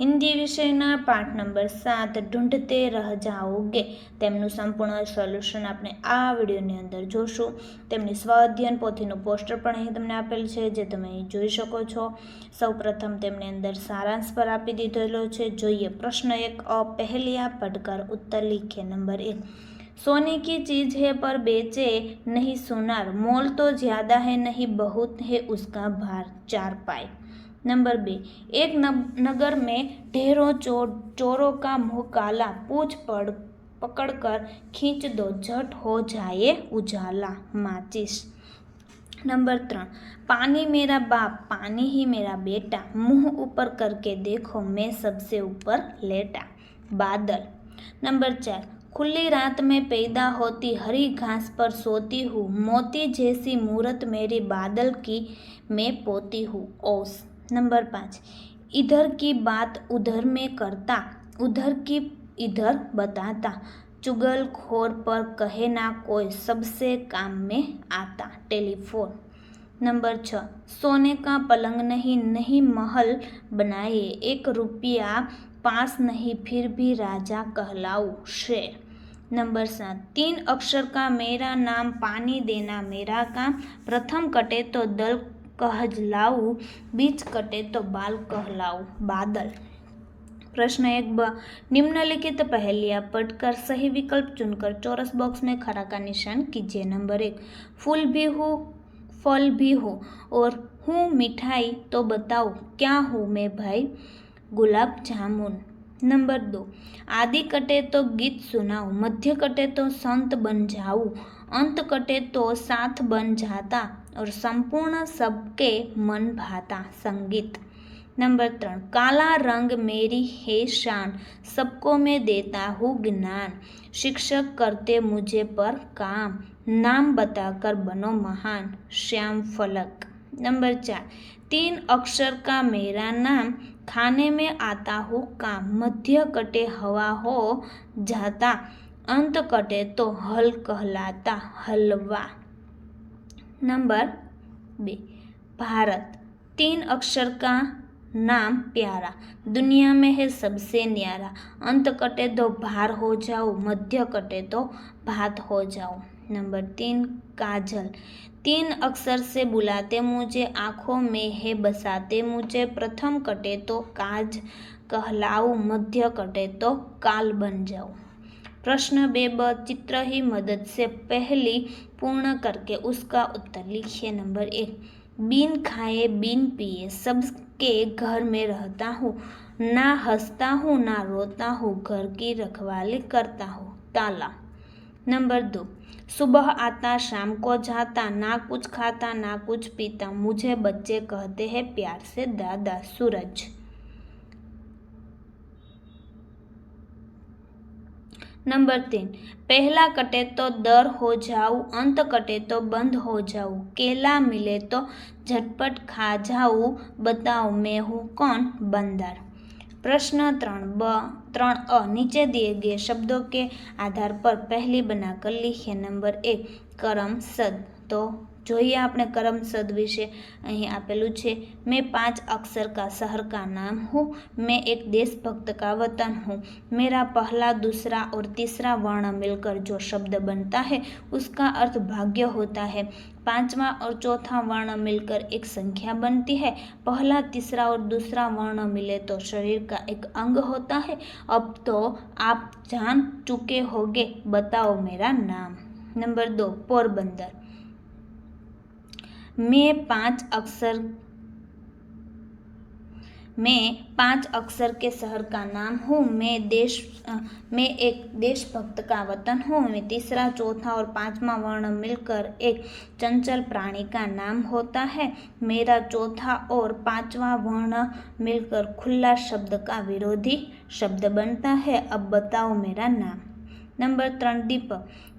હિન્દી વિષયના પાઠ નંબર સાત, ઢૂંઢતે રહ જાઓગે તેમનું સંપૂર્ણ સોલ્યુશન આપણે આ વિડીયોની અંદર જોશું. તેમની સ્વ અધ્યયન પોથીનું પોસ્ટર પણ અહીં તમને આપેલ છે, જે તમે અહીં જોઈ શકો છો. સૌપ્રથમ તેમની અંદર સારાંશ પર આપી દીધેલો છે. જોઈએ પ્રશ્ન એક અ પહેલિયા પડકાર ઉત્તર લિખે નંબર એક. सोने की चीज़ है पर बेचे નહીં સોનાર. મોલ તો જ્યાદા है નહીં बहुत है उसका ભાર ચાર પાય. नंबर बे, एक नगर में ढेरों चोर, चोरों का मुँह काला, पूछ पड़ पकड़ कर खींच दो, झट हो जाए उजाला, माचिस। नंबर त्रण पानी मेरा बाप, पानी ही मेरा बेटा, मुँह ऊपर करके देखो मैं सबसे ऊपर लेटा, बादल। नंबर चार, खुली रात में पैदा होती हरी घास पर सोती हूँ, मोती जैसी मूरत मेरी बादल की मैं पोती हूँ, ओस। नंबर पाँच, इधर की बात उधर में करता, उधर की इधर बताता चुगल खोर पर कहे ना कोई, सबसे काम में आता, टेलीफोन। नंबर छः, सोने का पलंग नहीं नहीं महल बनाए, एक रुपया पास नहीं, फिर भी राजा कहलाऊ, शेर। नंबर सात, तीन अक्षर का मेरा नाम, पानी देना मेरा काम, प्रथम कटे तो दल कहलाऊ बीच कटे तो बाल कहलाऊ, बादल। प्रश्न एक ब, निम्नलिखित पहेलियाँ पढ़कर सही विकल्प चुनकर चौरस बॉक्स में खड़ा का निशान कीजिए। नंबर एक, फूल भी हूँ, फल भी हूँ, और हूँ मिठाई तो बताओ, क्या हूँ मैं भाई? गुलाब जामुन। नंबर दो, आदि कटे तो गीत सुनाओ, मध्य कटे तो संत बन जाऊँ, अंत कटे तो साथ बन जाता और संपूर्ण सबके मन भाता संगीत। नंबर त्रण काला रंग मेरी है शान, सबको मैं देता हूँ ज्ञान। शिक्षक करते मुझे पर काम, नाम बताकर बनो महान श्याम फलक। नंबर चार, तीन अक्षर का मेरा नाम, खाने में आता हूँ काम, मध्य कटे हवा हो जाता, अंत कटे तो हल कहलाता हलवा। नंबर बे, भारत। तीन अक्षर का नाम प्यारा, दुनिया में है सबसे न्यारा। अंत कटे तो भार हो जाओ, मध्य कटे तो भात हो जाओ। नंबर तीन, काजल। तीन अक्षर से बुलाते मुझे, आँखों में है बसाते मुझे। प्रथम कटे तो काज कहलाऊ मध्य कटे तो काल बन जाओ। प्रश्न बे ब चित्र ही मदद से पहली पूर्ण करके उसका उत्तर लिखिए नंबर एक बिन खाए, बिन पिए, सबके घर में रहता हूँ, ना हंसता हूँ, ना रोता हूँ, घर की रखवाली करता हूँ, ताला। नंबर दो, सुबह आता, शाम को जाता, ना कुछ खाता, ना कुछ पीता, मुझे बच्चे कहते हैं प्यार से दादा सूरज। नंबर तीन पहला कटे तो दर हो जाऊँ अंत कटे तो बंद हो जाऊँ केला मिले तो झटपट खा जाऊँ बताओ मैं हूँ कौन बंदर प्रश्न त्रण ब त्रण अ नीचे दिए गए शब्दों के आधार पर पहली बनाकर लिखिए नंबर एक કરમ સદ તો જોઈએ આપણે કરમ સદ વિશે અહીં આપેલું છે मैं पांच अक्षर का शहर का नाम हूँ मैं एक देशभक्त का वतन हूँ मेरा पहला दूसरा और तीसरा वर्ण मिलकर जो शब्द बनता है उसका अर्थ भाग्य होता है पांचवा और चौथा वर्ण मिलकर एक संख्या बनती है पहला तीसरा और दूसरा वर्ण मिले तो शरीर का एक अंग होता है अब तो आप जान चुके होगे बताओ मेरा नाम नंबर दो पोरबंदर मैं पाँच अक्षर, मैं पाँच अक्षर के शहर का नाम हूँ, मैं देश मैं एक देशभक्त का वतन हूँ, मैं तीसरा, चौथा और पांचवा वर्ण मिलकर एक चंचल प्राणी का नाम होता है। मेरा चौथा और पांचवा वर्ण मिलकर खुला शब्द का विरोधी शब्द बनता है। अब बताओ मेरा नाम। નંબર ત્રણ, દીપ.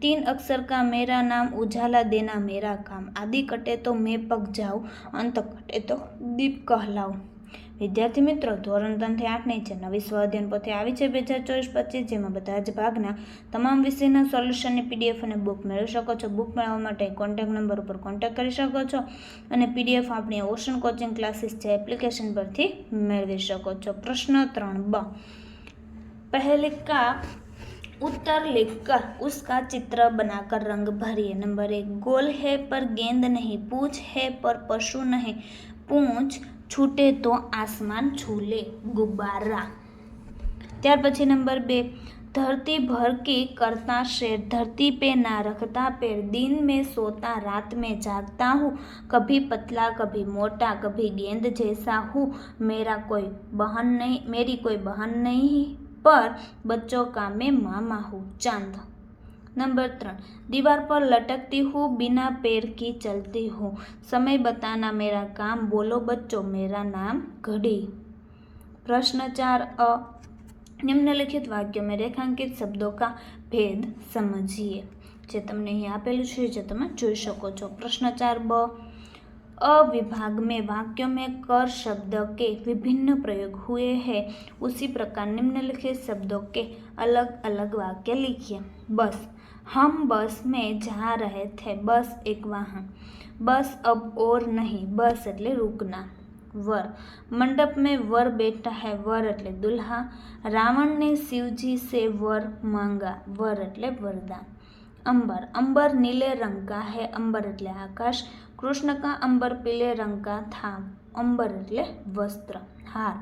તીન અક્ષર કા મેરા નામ, ઉજાલા દેના મેરા કામ. આદિ કટે તો મેં પગ જાઉં, અંત કટે તો દીપ કહલાઉં. વિદ્યાર્થી મિત્રો, ધોરણ ત્રણથી આઠની છે નવી સ્વાધ્યાયન પોથી આવી છે બે હજાર ચોવીસ પચીસ, જેમાં બધા જ ભાગના તમામ વિષયના સોલ્યુશનની પીડીએફ અને બુક મેળવી શકો છો. બુક મેળવવા માટે કોન્ટેક નંબર ઉપર કોન્ટેક કરી શકો છો અને પીડીએફ આપણી ઓશન કોચિંગ ક્લાસીસ છે એપ્લિકેશન પરથી મેળવી શકો છો. પ્રશ્ન ત્રણ, બ. પહેલી કા उत्तर लिखकर उसका चित्र बनाकर रंग भरिए नंबर एक गोल है पर गेंद नहीं पूछ है पर पशु नहीं पूछ छूटे तो आसमान छू ले गुब्बारा ત્યાર પછી નંબર બે धरती भर की करता शेर धरती पे ना रखता पैर दिन में सोता रात में जागता हूँ कभी पतला कभी मोटा कभी गेंद जैसा हूँ मेरा कोई बहन नहीं मेरी कोई बहन नहीं पर बच्चों का मैं मामा हूँ चांद नंबर ત્રણ दीवार पर लटकती हूँ बिना पैर की चलती हूँ समय बताना मेरा काम बोलो बच्चों मेरा नाम घड़ी प्रश्न चार अ નિમ્નલિખિત વાક્યો में રેખાંકિત શબ્દો કા ભેદ સમજીએ જે તમને અહીં આપેલું છે જે તમે જોઈ શકો છો પ્રશ્ન ચાર બ अ विभाग में वाक्यों में कर शब्द के विभिन्न प्रयोग हुए हैं उसी प्रकार निम्नलिखित शब्दों के अलग अलग वाक्य लिखिए बस हम बस में जा रहे थे बस एक वाहन बस अब और नहीं बस એટલે रुकना वर मंडप में वर बैठा है वर એટલે दुल्हा रावण ने शिव जी से वर मांगा वर એટલે वरदान अंबर अंबर नीले रंग का है अंबर એટલે આકાશ કૃષ્ણ का अंबर पीले रंग का था अंबर એટલે વસ્ત્ર हार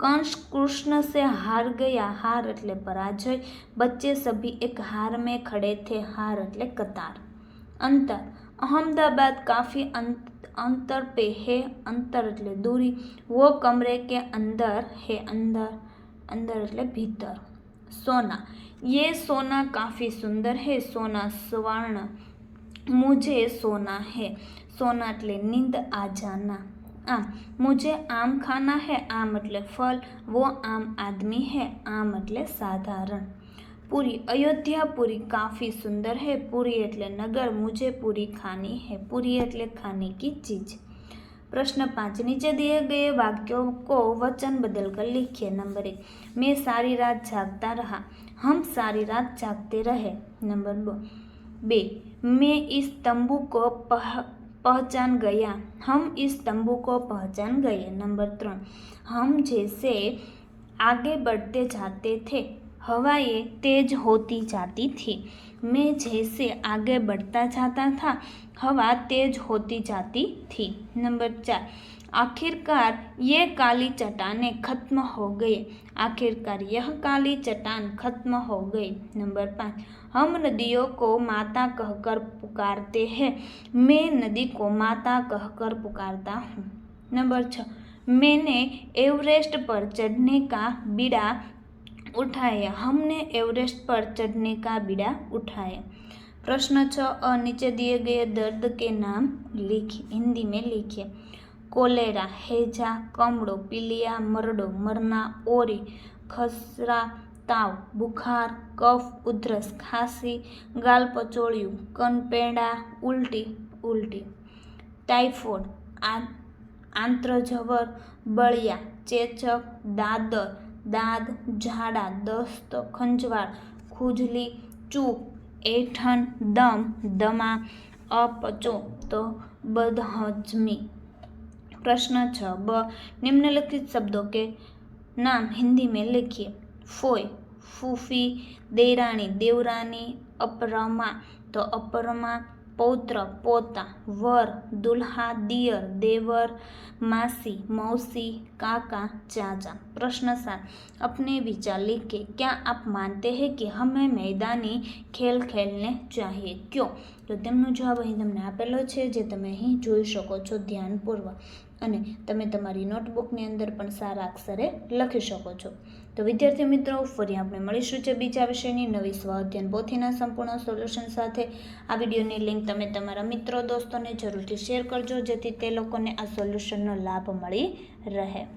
कंस कृष्ण से हार गया हार એટલે पराजय बच्चे सभी एक हार में खड़े थे हार એટલે कतार अंतर अहमदाबाद काफ़ी अंत अंतर पे है अंतर એટલે दूरी वो कमरे के अंदर है अंदर अंदर એટલે भीतर सोना ये सोना काफ़ी सुंदर है सोना स्वर्ण मुझे सोना है सोना એટલે नींद आ जाना आम मुझे आम खाना है आम એટલે फल वो आम आदमी है आम એટલે साधारण पूरी अयोध्या पूरी काफ़ी सुंदर है पूरी એટલે नगर मुझे पूरी खानी है पूरी એટલે खाने की चीज प्रश्न पाँच, नीचे दिए गए वाक्यों को वचन बदल कर लिखिए। नंबर एक, मैं सारी रात जागता रहा, हम सारी रात जागते रहे। नंबर दो, बे, मैं इस तंबू को पह, पहचान गया, हम इस तंबू को पहचान गए। नंबर तीन हम जैसे आगे बढ़ते जाते थे हवाएँ तेज होती जाती थी मैं जैसे आगे बढ़ता जाता था हवा तेज होती जाती थी नंबर चार आखिरकार ये काली चट्टानें खत्म हो गई आखिरकार यह काली चट्टान खत्म हो गई नंबर पाँच हम नदियों को माता कहकर पुकारते हैं मैं नदी को माता कहकर पुकारता हूँ नंबर छः मैंने एवरेस्ट पर चढ़ने का बीड़ा उठाया हमने एवरेस्ट पर चढ़ने का बीड़ा उठाया प्रश्न छ अ नीचे दिए गए दर्द के नाम लिखिए हिंदी में लिखिए कोलेरा हैजा कमड़ो पीलिया मरडो मरना ओरी खसरा તાવ બુખાર કફ ઉધરસ ખાંસી ગાલ પચોળિયું કનપેડા ઉલટી ઉલટી ટાઇફોઇડ આંત્રજવર બળિયા ચેચક દાદર દાદ ઝાડા, દસ્ત, ખંજવાળ, ખુજલી, ચૂપ એઠન દમ, દમા, અપચો, તો, બદહજમી. પ્રશ્ન છ, બ, નિમ્નલિખિત શબ્દો કે નામ હિન્દી મેં લખીએ. ફોય ફૂફી, દેરાણી દેવરાની અપરમા. તો અપરમા पौत्र, पोता, वर, दुल्हा, दियर, देवर, मासी, मौसी, काका, चाचा। प्रश्न सात, अपने विचार लिखे क्या आप मानते हैं कि हमें मैदानी खेल खेलने चाहिए? क्यों? તો તેમનો જવાબ અહીં તમને આપેલો છે, જે તમે અહીં જોઈ શકો છો ધ્યાનપૂર્વક. અને તમે તમારી નોટબુકની અંદર પણ સારા અક્ષરે લખી શકો છો. તો વિદ્યાર્થી મિત્રો, ફરી આપણે મળીશું છે બીજા વિષયની નવી સ્વ અધ્યયન પોથીના સંપૂર્ણ સોલ્યુશન સાથે. આ વિડીયોની લિંક તમે તમારા મિત્રો, દોસ્તોને જરૂરથી શેર કરજો, જેથી તે લોકોને આ સોલ્યુશનનો લાભ મળી રહે.